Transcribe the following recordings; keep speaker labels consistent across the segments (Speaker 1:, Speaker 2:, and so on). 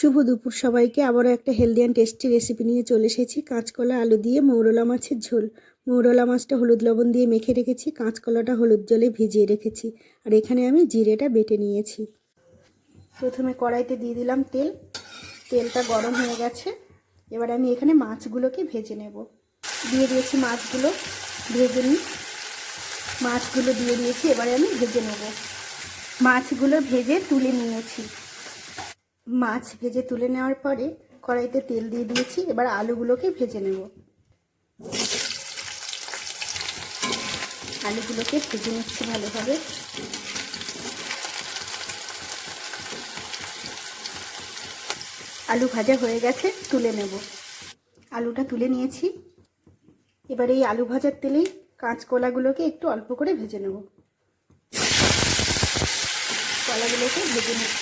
Speaker 1: শুভ দুপুর সবাইকে। আবারও একটা হেলদি অ্যান্ড টেস্টি রেসিপি নিয়ে চলে এসেছি। কাঁচকলা, আলু দিয়ে মৌরলা মাছের ঝোল। মৌরলা মাছটা হলুদ লবণ দিয়ে মেখে রেখেছি। কাঁচকলাটা হলুদ জলে ভিজিয়ে রেখেছি। আর এখানে আমি জিরেটা বেটে নিয়েছি। প্রথমে কড়াইতে দিয়ে দিলাম তেল। তেলটা গরম হয়ে গেছে। এবার আমি এখানে মাছগুলোকে ভেজে নেব। দিয়ে দিয়েছি মাছগুলো। ভেজে নিই। মাছগুলো দিয়ে দিয়েছি। এবারে আমি ভেজে নেব। মাছগুলো ভেজে তুলে নিয়েছি। মাছ ভেজে তুলে নেওয়ার পরে কড়াইতে তেল দিয়ে দিয়েছি, এবার আলুগুলোকে ভেজে নেব। আলুগুলোকে ভেজে নিচ্ছি ভালোভাবে। আলু ভাজা হয়ে গেছে, তুলে নেব। আলুটা তুলে নিয়েছি। এবার এই আলু ভাজার তেলেই কাঁচকলাগুলোকে একটু অল্প করে ভেজে নেব। কলাগুলোকে ভেজে নেব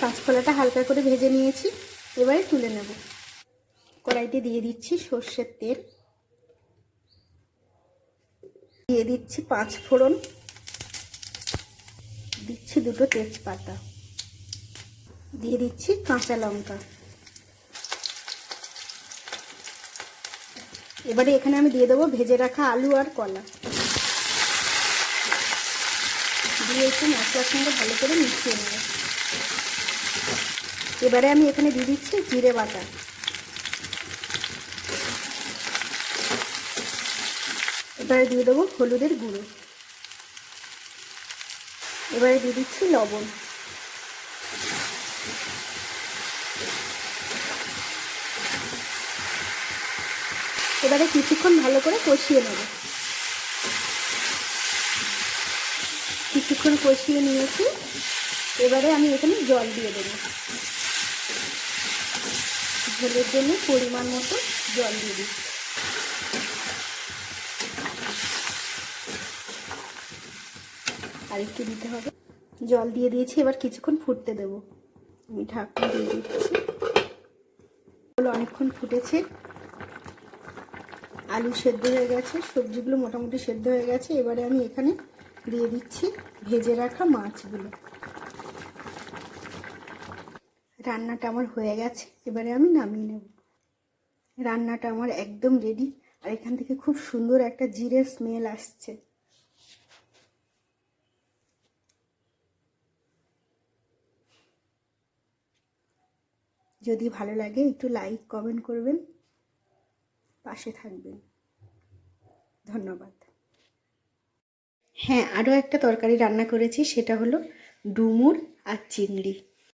Speaker 1: কাঁচকলাটা হালকা করে ভেজে নিয়েছি, এবারে তুলে নেব। কড়াইতে দিয়ে দিচ্ছি সর্ষের তেল। দিয়ে দিচ্ছি পাঁচ ফোড়ন। দিচ্ছি দুটো তেজপাতা। দিয়ে দিচ্ছি কাঁচা লঙ্কা। এবারে এখানে আমি দিয়ে দেবো ভেজে রাখা আলু আর কলা। দিয়ে একটু মশলার সঙ্গে ভালো করে মিশিয়ে নেব। এবারে আমি এখানে দিয়ে দিচ্ছি জিরে বাটা। এবারে দিয়ে দেবো হলুদের গুঁড়ো। এবারে দিয়ে দিচ্ছি লবণ। এবারে কিছুক্ষণ ভালো করে কষিয়ে নেব। কিছুক্ষণ কষিয়ে নিয়েছি। এবারে আমি এখানে জল দিয়ে দেবো। ঝোলের জন্য পরিমাণ মতো জল দিয়ে দিই আর একটু দিতে হবে। জল দিয়ে দিয়েছি, এবার কিছুক্ষণ ফুটতে দেবো। আমি ঢাকনা দিয়ে দিচ্ছি। অনেকক্ষণ ফুটেছে। আলু সেদ্ধ হয়ে গেছে, সবজিগুলো মোটামুটি সেদ্ধ হয়ে গেছে। এবারে আমি এখানে দিয়ে দিচ্ছি ভেজে রাখা মাছগুলো। রান্নাটা আমার হয়ে গেছে, এবারে আমি নামিয়ে নেব। রান্নাটা আমার একদম রেডি আর এখান থেকে খুব সুন্দর একটা জিরে স্মেল আসছে। যদি ভালো লাগে একটু লাইক কমেন্ট করবেন, পাশে থাকবেন। ধন্যবাদ। হ্যাঁ আরও একটা তরকারি রান্না করেছি, সেটা হলো ডুমুর আর চিংড়ি।